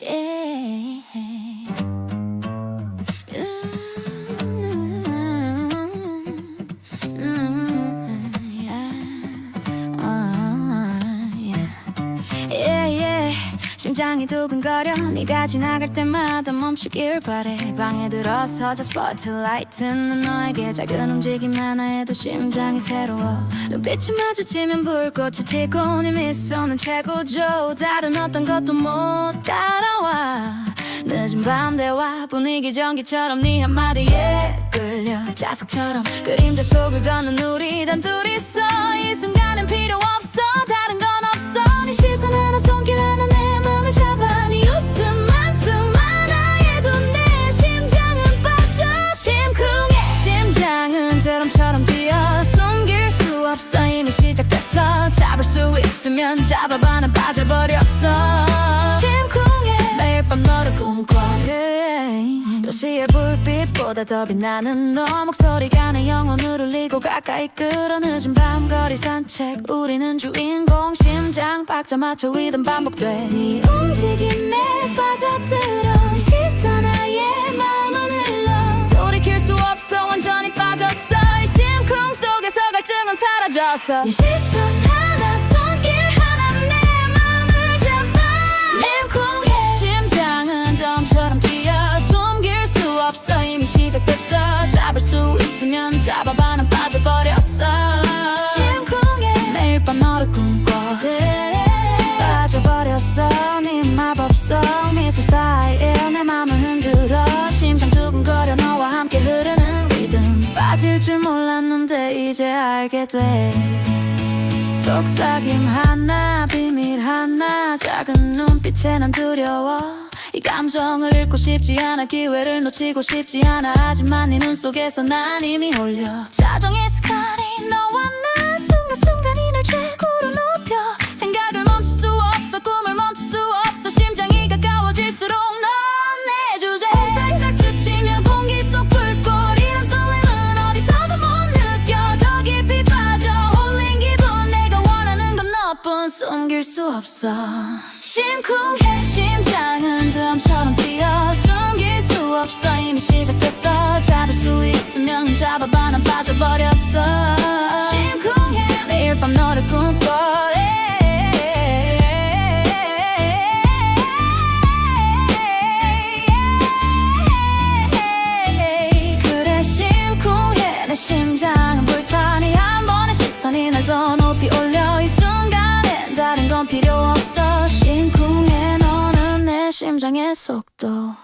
Yeah. 심장이 두근거려 네가 지나갈 때마다 멈추길 바래. 방에 들어서 저 스포트라이트는 너에게 작은 움직임 하나에도 심장이 새로워. 눈빛이 마주치면 불꽃이 튀고 네 미소는 최고죠. 다른 어떤 것도 못 따라와. 늦은 밤 대화 분위기 전기처럼 네 한마디에 끌려. 자석처럼 그림자 속을 걷는 우리 단둘이서 이 순간은 드럼처럼 뛰어 숨길 수 없어. 이미 시작됐어. 잡을 수 있으면 잡아봐. 난 빠져버렸어. 심쿵해. 매일 밤 너를 꿈꿔 yeah. 도시의 불빛보다 더 빛나는 너 목소리가 내 영혼을 울리고 가까이 끌어 늦은 밤 거리 산책. 우리는 주인공 심장 박자 맞춰 위든 반복돼. 네 움직임에 사라졌어 네 시선 하나 손길 하나 내 맘을 잡아. 램쿵해 심장은 덤처럼 뛰어. 숨길 수 없어. 이미 시작됐어. 잡을 수 있으면 잡아봐. 난 빠져버렸어. 심쿵해. 매일 밤 너를 꿈꿔 이제 알게 돼. 속삭임 하나 비밀 하나 작은 눈빛에 난 두려워. 이 감정을 잃고 싶지 않아 기회를 놓치고 싶지 않아. 하지만 네 눈 속에서 난 이미 홀려. 자정의 스카리 너와 나 순간순간이 날 최고 숨길 수 없어. 심쿵해 심장은 드럼처럼 뛰어. 숨길 수 없어. 이미 시작됐어. 잡을 수 있으면 잡아봐. 난 빠져버렸어. 심쿵해 매일 밤 너를 꿈 필요 없어. 심쿵해. 너는 내 심장의 속도